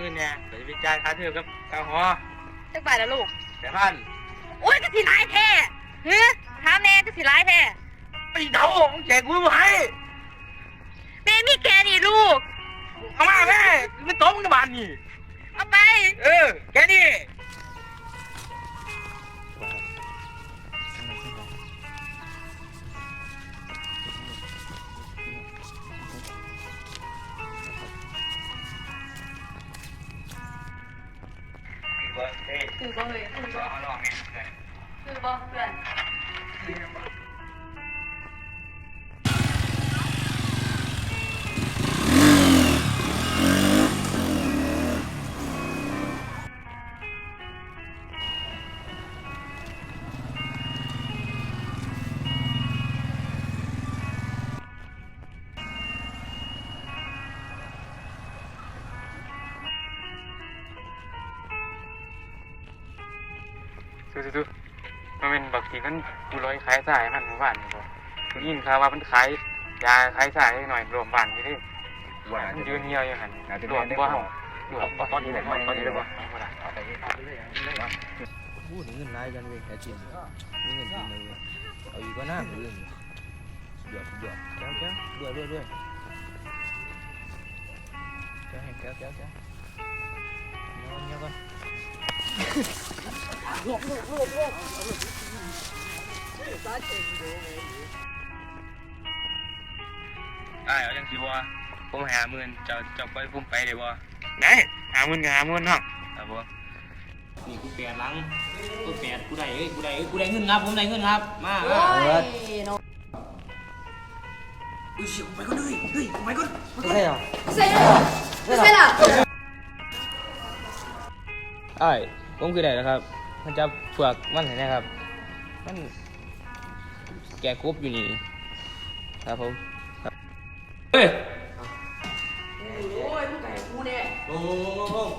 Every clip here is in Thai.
เงินเนี่ยเดี๋ยวจะไปจ่ายค่าเทอมกับค่าหอจักบาทละลูกแต่พันโอ้ยก็สิร้ายแท้เฮ้ยถามแน่ก็สิร้ายแท้ไอ้เดามึงแจกกูมาให้แม่มีแกนี่ลูกเอามาแม่ไม่ต้องมึงกับบานนี่เอาไป เออแค่นี้ คือบ่เลย คือบ่คือบ่เพื่อนสู้สู้มันเป็นบักทีมันกูร้อยขายสายมันหมู่บ้านนี่บ่กูยินข่าวว่ามันขายยาขายสายหน่อยรวมบ้านนี่เด้มันยืนเหี่ยวอยู่หั่นรวมบ่เฮารวมบ่ตอนนี้แหละตอนนี้เลยบ่เอาบ่ล่ะพูดถึงเงินรายกันเว้ยแค่จริงมีเงินจริงเลยเว้ยเอาอีกก็น่าเรื่องหยอดหยอดแก้วแก้วด้วยด้วยด้วยแก้วแห้งแก้วแก้วแก้วเงี้ยเงี้ยก่อน อ่าเอาจังสิบ่ผมหาหมื่นจะจะไปพุ่มไปได้บ่ได้หาเงินก็หาเงินเนาะครับบ่นี่กูเปลี่ยนหลังกูเปลี่ยนกูได้เอ้ยกูได้เอ้ยกูได้เงินครับผมได้เงินครับมามาโอ้ยเนาะอุ้ยเชี่ยกูไปก่อนเลยเฮ้ยกูไปก่อนใส่ละใส่ละไอ้ ผมคือได้แล้วครับ มันจะเผือกมันเห็นไหมครับ มันแกะกบอยู่นี่ครับผมเฮ้ยโอ้ยมึงไก่กูเนี่ยลงลงลงลง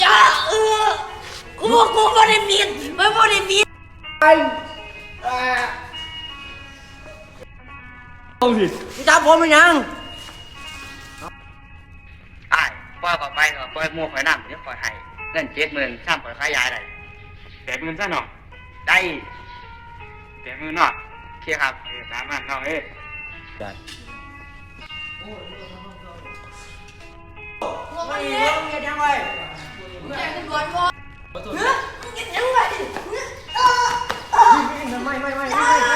อย่าเออกูบอกกูบ่ได้มีดไม่บ่ได้มีดเอาสิ จับผมมันยังอ้ายปล่อยก็ไปก็ปล่อยหมู่ข่อยนำเดี๋ยวข่อยให้เงิน70,000ซ้ำข่อยขายยาได้แจกเงินซะเนาะได้แจกเงินเนาะโอเคครับเออตามนั้นเนาะเอ้ยได้ไม่เนี่ยมึงจะยังไงมึงจะขึ้นก่อนบ่เฮ้ยมึงจะยังไงต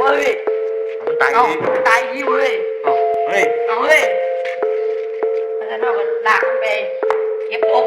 เว้ยมันตายเอาดีตายยี่เว้ยเอาเฮ้ย เอาเว้ยมันจะนอกกันลากมันไปเก็บศพ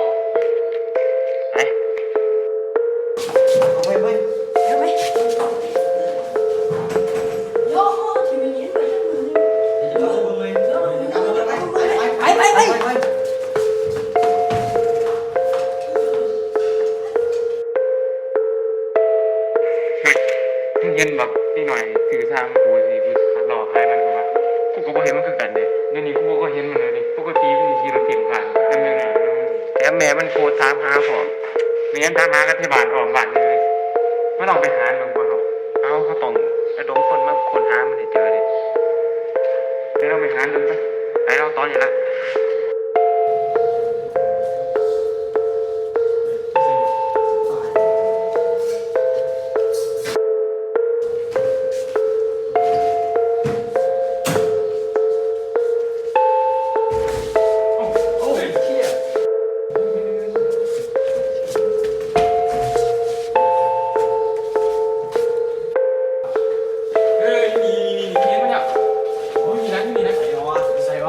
เห็นแบบนี่หน่อยสื่อสารกูสิกูหลอกใครมันบ่วะกูก็บ่เห็นมันคือกันเด้เดี๋ยวนี้กูก็เห็นมันเลยดิปกติกูขี่รถเก๋งผ่านแต่แม่งแถมแม่มันโพสต์ตามหาผมแม่นตามหากันที่บ้านออกบ้านเลยไม่ต้องไปหาลงบ่เขาเอาเขาต้องระดมคนมาคนหามันให้เจอดิเดี๋ยวเราไปหาดูไปไปเราตอนนี้ละ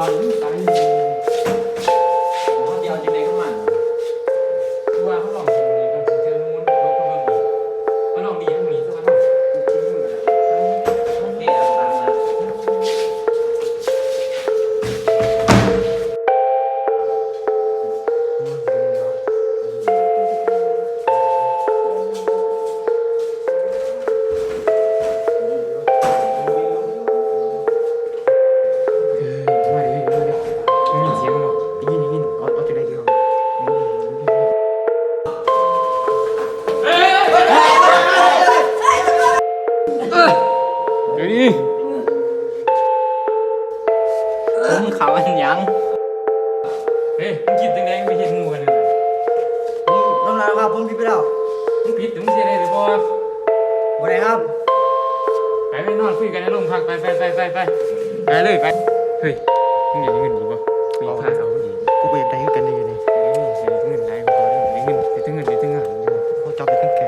ใส่วะ ฮ้ยมึงคิดยังไงมึงไปเห็นหมูกันเลยน้องนายครับผมผิดไปแล้วมึงผิดมึงเสียได้หรือเปล่าบ่ได้ครับ ไปไปนอนคุยกันในโรงพักไปไปไปไปไปไปเลยไปเฮ้ยมึงอยากได้เงินดีป่ะคุยพาเอาดีกูไปได้กันเลยนี่เฮ้ยเสียเงินได้ก็ได้เงินเสียเงินเสียเงินเขาจับไปทั้งแก่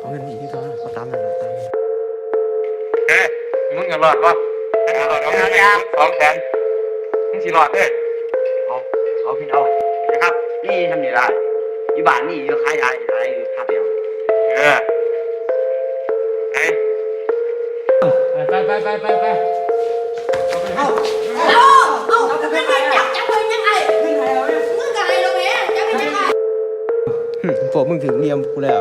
เอาเงินอีกที่เขาเขาตามนั่นแหละตามเฮ้ยมึงอย่ารอดป่ะรอดเอาเงินสองแสนมึงสิรอดเฮ้ยเอา เอาพี่เอานะครับ นี่ทำนี่ได้อยู่บ้านนี่อยู่ขายยาขายอยู่ภาพเดียวเออไปไปไปไปไปเอาเอาจะเป็นไงจับจับเป็นยังไงมึงกับไอ้เราเองจะเป็นยังไงพวกมึงถึงเรียมกูแล้ว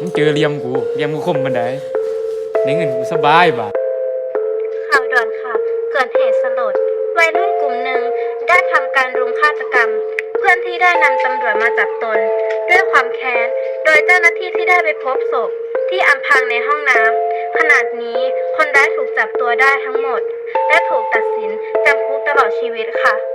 มึงเจอเลียมกูเลียมกูคมบันได้ในเงินกูสบายบ่าข่าวด่วนค่ะ เกิดเหตุสลดวัยรุ่น ได้ทำการรุมฆาตกรรม เพื่อนที่ได้นำตำรวจมาจับตน ด้วยความแค้น โดยเจ้าหน้าที่ที่ได้ไปพบศพที่อำพรางในห้องน้ำขนาดนี้คนร้ายถูกจับตัวได้ทั้งหมด และถูกตัดสินจำคุกตลอดชีวิตค่ะ